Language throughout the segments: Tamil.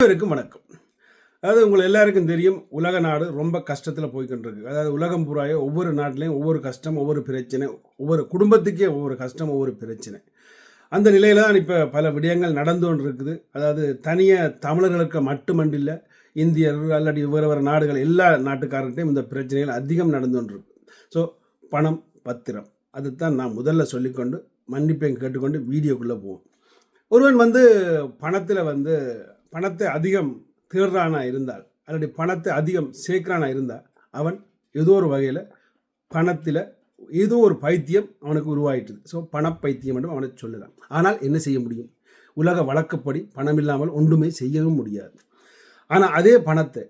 அனைவருக்கும் வணக்கம். அதாவது உங்களை எல்லாருக்கும் தெரியும் உலக நாடு ரொம்ப கஷ்டத்தில் போய்கிட்டுருக்கு அதாவது உலகம் பூராய ஒவ்வொரு நாட்டிலையும் ஒவ்வொரு கஷ்டம் ஒவ்வொரு பிரச்சனை ஒவ்வொரு குடும்பத்துக்கே ஒவ்வொரு கஷ்டம் ஒவ்வொரு பிரச்சனை. அந்த நிலையில தான் இப்போ பல விடயங்கள் நடந்து கொண்டு இருக்குது அதாவது தனியாக தமிழர்களுக்கு மட்டுமண்டில்ல இந்தியர்கள் அல்லது வேறு வேறு நாடுகள் எல்லா நாட்டுக்காரர்கிட்டையும் இந்த பிரச்சனைகள் அதிகம் நடந்து கொண்டிருக்கு ஸோ பணம் பத்திரம் அதுதான் நான் முதல்ல சொல்லிக்கொண்டு மன்னிப்பையும் கேட்டுக்கொண்டு வீடியோக்குள்ளே போவோம். ஒருவன் வந்து பணத்தில் வந்து பணத்தை அதிகம் தேடுறானா இருந்தால் அல்லது பணத்தை அதிகம் சேர்க்கிறானா இருந்தால் அவன் ஏதோ ஒரு வகையில் பணத்தில் ஏதோ ஒரு பைத்தியம் அவனுக்கு உருவாயிட்டுது. ஸோ பணப்பைத்தியம் என்று அவனை சொல்லலாம். ஆனால் என்ன செய்ய முடியும்? உலக வழக்கப்படி பணம் இல்லாமல் ஒன்றுமே செய்யவும் முடியாது. ஆனால் அதே பணத்தை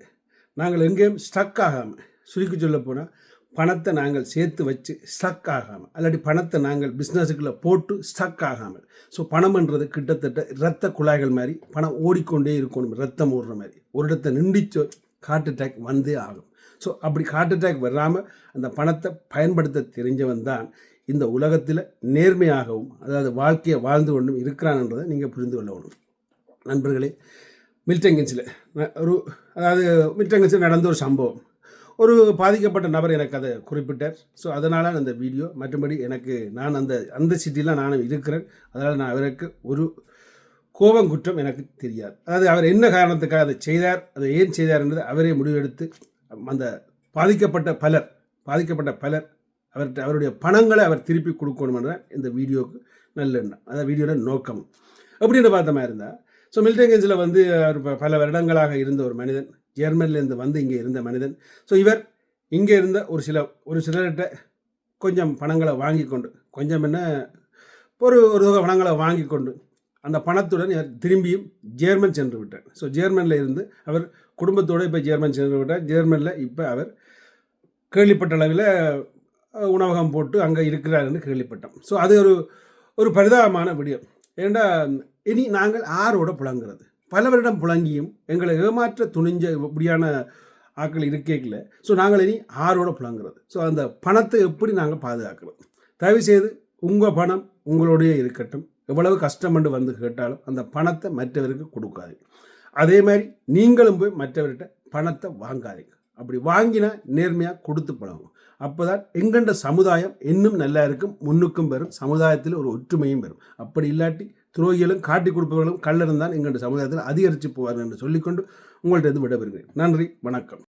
நாங்கள் எங்கேயும் ஸ்டக் ஆகாமல் சுருக்கி சொல்ல போனால் பணத்தை நாங்கள் சேர்த்து வச்சு ஸ்டக் ஆகாமல் அல்லாட்டி பணத்தை நாங்கள் பிஸ்னஸுக்குள்ளே போட்டு ஸ்டக் ஆகாமல். ஸோ பணம்ன்றது கிட்டத்தட்ட இரத்த குழாய்கள் மாதிரி பணம் ஓடிக்கொண்டே இருக்கணும் ரத்தம் ஓடுற மாதிரி. ஒரு இடத்த நின்றுச்சோ ஹார்ட் அட்டாக் வந்தே ஆகும். ஸோ அப்படி ஹார்ட் அட்டாக் வராமல் அந்த பணத்தை பயன்படுத்த தெரிஞ்சவன் தான் இந்த உலகத்தில் நேர்மையாகவும் அதாவது வாழ்க்கையை வாழ்ந்து கொண்டும் இருக்கிறான்ன்றதை நீங்கள் புரிந்து கொள்ளணும் நண்பர்களே மில்டங்கின்ஸில் ஒரு அதாவது மில்டங்கின்ஸில் நடந்த ஒரு சம்பவம். ஒரு பாதிக்கப்பட்ட நபர் எனக்கு அதை குறிப்பிட்டார். ஸோ அதனால் அந்த வீடியோ மற்றபடி எனக்கு நான் அந்த அந்த சிட்டியில் நானும் இருக்கிறேன். அதனால் நான் அவருக்கு ஒரு கோபம் குற்றம் எனக்கு தெரியாது. அதாவது அவர் என்ன காரணத்துக்காக அதை செய்தார் அதை ஏன் செய்தார் என்பது அவரே முடிவெடுத்து அந்த பாதிக்கப்பட்ட பலர் பாதிக்கப்பட்ட பலர் அவர்கிட்ட அவருடைய பணங்களை அவர் திருப்பி கொடுக்கணுமென்ற இந்த வீடியோவுக்கு நல்ல எண்ணம். அதாவது வீடியோட நோக்கம். அப்படின்னு பார்த்த மாதிரி இருந்தால் ஸோ மில்டேங்கன்ஸில் வந்து அவர் பல வருடங்களாக இருந்த ஒரு மனிதன். ஜெர்மனிலேருந்து வந்து இங்கே இருந்த மனிதன். ஸோ இவர் இங்கே இருந்த ஒரு சில ஒரு சிலர்கிட்ட கொஞ்சம் பணங்களை வாங்கி கொண்டு கொஞ்சம் என்ன ஒரு ஒரு தொகை பணங்களை வாங்கி கொண்டு அந்த பணத்துடன் இவர் திரும்பியும் ஜெர்மன் சென்று விட்டார். ஸோ ஜெர்மனில் இருந்து அவர் குடும்பத்தோடு இப்போ ஜெர்மன் சென்று விட்டார். ஜெர்மனில் இப்போ அவர் கேள்விப்பட்ட அளவில் உணவகம் போட்டு அங்கே இருக்கிறாருன்னு கேள்விப்பட்டோம். ஸோ அது ஒரு ஒரு பரிதாபமான விடியம். ஏன்னா இனி நாங்கள் ஆரோட புழங்குறது பலவரிடம் புழங்கியும் எங்களை ஏமாற்ற துணிஞ்ச இப்படியான ஆட்கள் இருக்கேக்கில் ஸோ நாங்கள் இனி ஆரோட புழங்குறது ஸோ அந்த பணத்தை எப்படி நாங்கள் பாதுகாக்கிறது தயவுசெய்து உங்கள் பணம் உங்களுடைய இருக்கட்டும். எவ்வளவு கஷ்டம்னு வந்து கேட்டாலும் அந்த பணத்தை மற்றவருக்கு கொடுக்காது அதே மாதிரி நீங்களும் போய் மற்றவர்கிட்ட பணத்தை வாங்காதீங்க. அப்படி வாங்கினா நேர்மையாக கொடுத்து பழகும் அப்போ தான் எங்கண்ட சமுதாயம் இன்னும் நல்லா இருக்கும். முன்னுக்கும் பெறும். சமுதாயத்தில் ஒரு ஒற்றுமையும் பெறும். அப்படி இல்லாட்டி துரோகிகளும் காட்டி கொடுப்பவர்களும் கள்ளரும் தான் எங்களுடைய சமுதாயத்தில் அதிகரித்து போவார்கள் என்று சொல்லிக்கொண்டு உங்கள்கிட்ட இருந்து விடைபெறுகிறேன். நன்றி வணக்கம்.